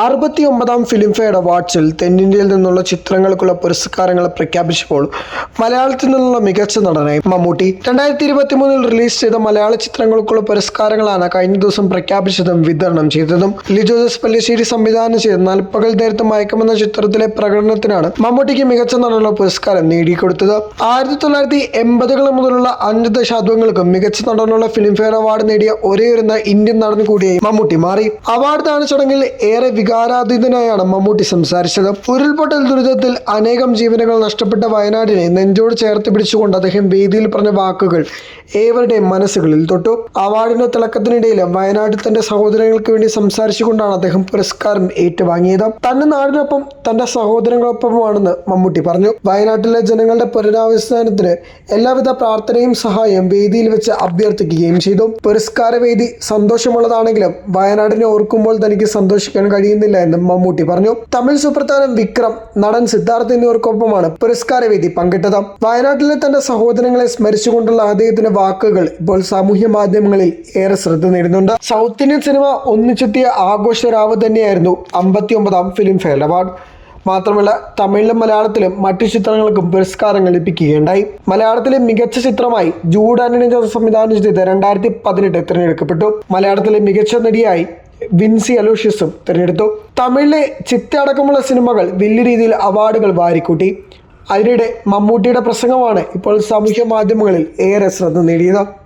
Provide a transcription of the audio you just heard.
അറുപത്തി ഒമ്പതാം ഫിലിംഫെയർ അവാർഡ്സിൽ തെന്നിന്ത്യയിൽ നിന്നുള്ള ചിത്രങ്ങൾക്കുള്ള പുരസ്കാരങ്ങൾ പ്രഖ്യാപിച്ചപ്പോൾ മലയാളത്തിൽ നിന്നുള്ള മികച്ച നടനായി മമ്മൂട്ടി. രണ്ടായിരത്തി ഇരുപത്തി മൂന്നിൽ റിലീസ് ചെയ്ത മലയാള ചിത്രങ്ങൾക്കുള്ള പുരസ്കാരങ്ങളാണ് കഴിഞ്ഞ ദിവസം പ്രഖ്യാപിച്ചതും വിതരണം ചെയ്തതും. ലിജോ ജോസ് പല്ലിശ്ശേരി സംവിധാനം ചെയ്ത നാൽപ്പകൽ നേരത്തെ മയക്കമെന്ന ചിത്രത്തിലെ പ്രകടനത്തിനാണ് മമ്മൂട്ടിക്ക് മികച്ച നടനുള്ള പുരസ്കാരം നേടിക്കൊടുത്തത്. ആയിരത്തി തൊള്ളായിരത്തി എൺപതുകൾ മുതലുള്ള അഞ്ച് ദശാബ്ദങ്ങൾക്കും മികച്ച നടനുള്ള ഫിലിംഫെയർ അവാർഡ് നേടിയ ഒരേ ഒരു ഇന്ത്യൻ നടൻ കൂടിയായി മമ്മൂട്ടി മാറി. അവാർഡ് ദാന ചടങ്ങിൽ ഏറെ വികാരാതീതനായാണ് മമ്മൂട്ടി സംസാരിച്ചത്. ഉരുൾപൊട്ടൽ ദുരിതത്തിൽ അനേകം ജീവനുകൾ നഷ്ടപ്പെട്ട വയനാടിനെ നെഞ്ചോട് ചേർത്ത് പിടിച്ചുകൊണ്ട് അദ്ദേഹം വേദിയിൽ പറഞ്ഞ വാക്കുകൾ ഏവരുടെയും മനസ്സുകളിൽ തൊട്ടു. അവാർഡിന്റെ തിളക്കത്തിനിടയിലും വയനാട്ടിൽ തന്റെ സഹോദരങ്ങൾക്ക് വേണ്ടി സംസാരിച്ചുകൊണ്ടാണ് അദ്ദേഹം പുരസ്കാരം ഏറ്റുവാങ്ങിയത്. തന്റെ നാടിനൊപ്പം തന്റെ സഹോദരങ്ങളൊപ്പമാണെന്ന് മമ്മൂട്ടി പറഞ്ഞു. വയനാട്ടിലെ ജനങ്ങളുടെ പുനരാവസ്ഥാനത്തിന് എല്ലാവിധ പ്രാർത്ഥനയും സഹായം വേദിയിൽ വെച്ച് അഭ്യർത്ഥിക്കുകയും ചെയ്തു. പുരസ്കാര വേദി സന്തോഷമുള്ളതാണെങ്കിലും വയനാടിനെ ഓർക്കുമ്പോൾ തനിക്ക് സന്തോഷിക്കാൻ കഴിയുന്നില്ല എന്നും മമ്മൂട്ടി പറഞ്ഞു. തമിഴ് സുപ്രധാനം വിക്രം നടൻ സിദ്ധാർത്ഥ് എന്നിവർക്കൊപ്പമാണ് പുരസ്കാര വേദി പങ്കിട്ടത്. വയനാട്ടിലെ തന്റെ സഹോദരങ്ങളെ സ്മരിച്ചുകൊണ്ടുള്ള അദ്ദേഹത്തിന്റെ വാക്കുകൾ ഇപ്പോൾ സാമൂഹ്യ മാധ്യമങ്ങളിൽ ഏറെ ശ്രദ്ധ നേടുന്നുണ്ട്. സൗത്ത് ഇന്ത്യൻ സിനിമ ഒന്നിച്ചെത്തിയ ആഘോഷരാവ് തന്നെയായിരുന്നു അമ്പത്തി ഒമ്പതാം ഫിലിം ഫെയർ അവാർഡ്. മാത്രമല്ല തമിഴിലും മലയാളത്തിലും മറ്റു ചിത്രങ്ങൾക്കും പുരസ്കാരങ്ങൾ ലഭിക്കുകയുണ്ടായി. മലയാളത്തിലെ മികച്ച ചിത്രമായി ജൂഡ് ആന്റണി സംവിധാനം ചെയ്ത് രണ്ടായിരത്തി പതിനെട്ട് തിരഞ്ഞെടുക്കപ്പെട്ടു. മലയാളത്തിലെ മികച്ച നടിയായി വിൻസി അലോഷ്യസും തിരഞ്ഞെടുത്തു. തമിഴിലെ ചിത്ത അടക്കമുള്ള സിനിമകൾ വലിയ രീതിയിൽ അവാർഡുകൾ വാരിക്കൂട്ടി. അതിനിടെ മമ്മൂട്ടിയുടെ പ്രസംഗമാണ് ഇപ്പോൾ സാമൂഹ്യ മാധ്യമങ്ങളിൽ ഏറെ ശ്രദ്ധ നേടിയത്.